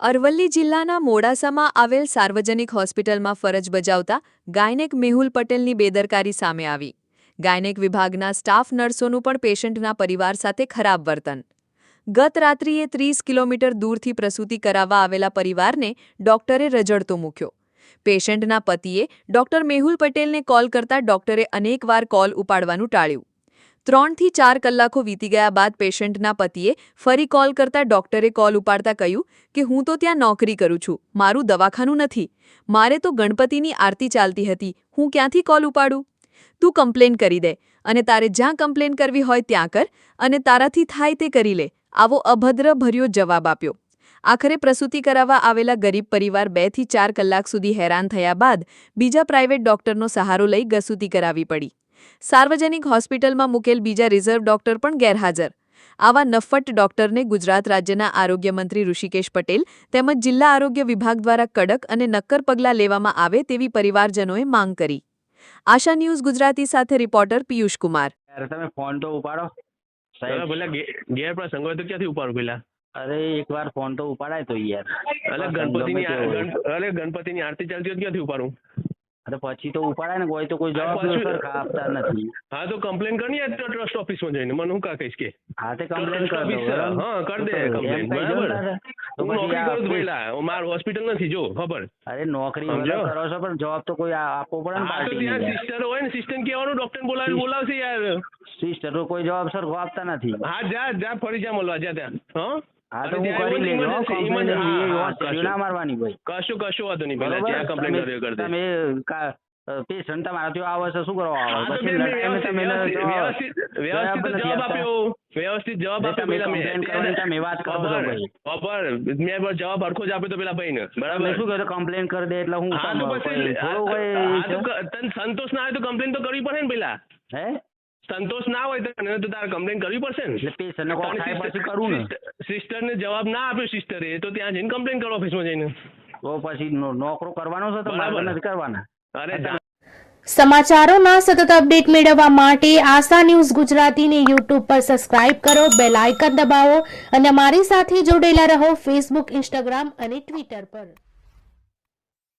અરવલ્લી જિલ્લાના મોડાસામાં આવેલ સાર્વજનિક હોસ્પિટલમાં ફરજ બજાવતા ગાયનેક મેહુલ પટેલની બેદરકારી સામે આવી. ગાયનેક વિભાગના સ્ટાફ નર્સોનું પણ પેશન્ટના પરિવાર સાથે ખરાબ વર્તન. ગત રાત્રિએ ત્રીસ કિલોમીટર દૂરથી પ્રસૂતિ કરાવવા આવેલા પરિવારને ડોક્ટરે રજડતો મૂક્યો. પેશન્ટના પતિએ ડોક્ટર મેહુલ પટેલને કોલ કરતા ડોક્ટરે અનેકવાર કોલ ઉપાડવાનું ટાળ્યું. ત્રણથી ચાર કલાકો વીતી ગયા બાદ પેશન્ટના પતિએ ફરી કોલ કરતા ડોક્ટરે કોલ ઉપાડતા કહ્યું કે, હું તો ત્યાં નોકરી કરું છું, મારું દવાખાનું નથી. મારે તો ગણપતિની આરતી ચાલતી હતી. હું ક્યાંથી કોલ ઉપાડું? તું કમ્પ્લેન કરી દે. અને તારે જ્યાં કમ્પ્લેન કરવી હોય ત્યાં કર. અને તારાથી થાય તે કરી લે. આવો અભદ્ર ભર્યો જવાબ આપ્યો. આખરે પ્રસૂતિ કરાવવા આવેલા ગરીબ પરિવાર બેથી ચાર કલાક સુધી હેરાન થયા બાદ બીજા પ્રાઇવેટ ડોક્ટરનો સહારો લઈ ગસૂતી કરાવી પડી. સાર્વજનિક હોસ્પિટલમાં મૂકેલ બીજા રિઝર્વ ડોક્ટર પણ ગેરહાજર. આવા નફટ ડોક્ટરને ગુજરાત રાજ્યના આરોગ્ય મંત્રી ઋષિકેશ પટેલ તેમજ જિલ્લા આરોગ્ય વિભાગ દ્વારા કડક અને નક્કર પગલાં લેવામાં આવે તેવી પરિવારજનોએ માંગ કરી. આશા ન્યૂઝ ગુજરાતી સાથે રિપોર્ટર પિયુષ કુમાર. તમે ફોન તો ઉપાડો. સાહેબ. તો ક્યાંથી ઉપાડો પેલા? અરે એકવાર ફોન તો ઉપાડાય તો યાર. અરે ગણપતિની અલે ગણપતિની આરતી ચાલતી હોય ક્યાંથી ઉપાડું? અરે પછી તો ઉપાડાય ને કોઈ તો કોઈ જવાબ આપતા નથી. હા તો કમ્પ્લેન કરની આ ટ્રસ્ટ ઓફિસમાં જઈને. મને હું કા કહીશ કે? હા તે કમ્પ્લેન કર દો હા કર દે કમ્પ્લેન બરાબર? તો હું નોકરી કરું પેલા માર હોસ્પિટલ નથી જો ખબર? અરે નોકરી કરો છો પણ જવાબ તો કોઈ આપવો પડે ને પાર્ટી તો સિસ્ટર હોય ને સિસ્ટર કહેવાનું ડોક્ટર બોલાવી બોલાવશે યાર. સિસ્ટર કોઈ જવાબ સર આપતા નથી. હા જા જા ફરી જા મળવા જા ત્યાં હા? હા તો હું કરી લેજો કમ્પ્લેન હા, હા, ના મારવાની ભાઈ કશું કશું વાંધો નહીં પેલા બરોબર? કમ્પ્લેન કરી કરી તમે પેશન્ટ તમારા આવે છે શું કરવા આવે પછી વ્યવસ્થિત- તમે વ્યવસ્થિત- જવાબ- વ્યવસ્થિત. આપ્યો. વ્યવસ્થિત જવાબ આપ્યો પેલા મેં તમે વાત કરો ભાઈ. મેં જવાબ હરખો જ આપ્યો તો પેલા ભાઈને. બરાબર? શું કહ્યું કમ્પ્લેન કરી દે એટલે હું હા તો પછી તને સંતોષ ના હોય તો કમ્પ્લેન તો કરવી પડે ને પેલા. હે? સંતોષ ના હોય તો તારે કમ્પ્લેન કરવી પડશે ને. એટલે ને થાય પછી કરું ને. સિસ્ટર ને જવાબ ના આપ્યો સિસ્ટરે તો ત્યાં જઈને કમ્પ્લેન કરો ઓફિસમાં જઈને. તો પછી નોકરો કરવાનો છે તો મારે બરાબર. નથી કરવાના. અરે સમાચારોના સતત અપડેટ મેળવવા માટે આશા ન્યૂઝ ગુજરાતીને યુટ્યુબ પર સબસ્ક્રાઇબ કરો બેલ આઇકન દબાવો અને અમારી સાથે જોડેલા રહો ફેસબુક ઇન્સ્ટાગ્રામ અને ટ્વિટર પર.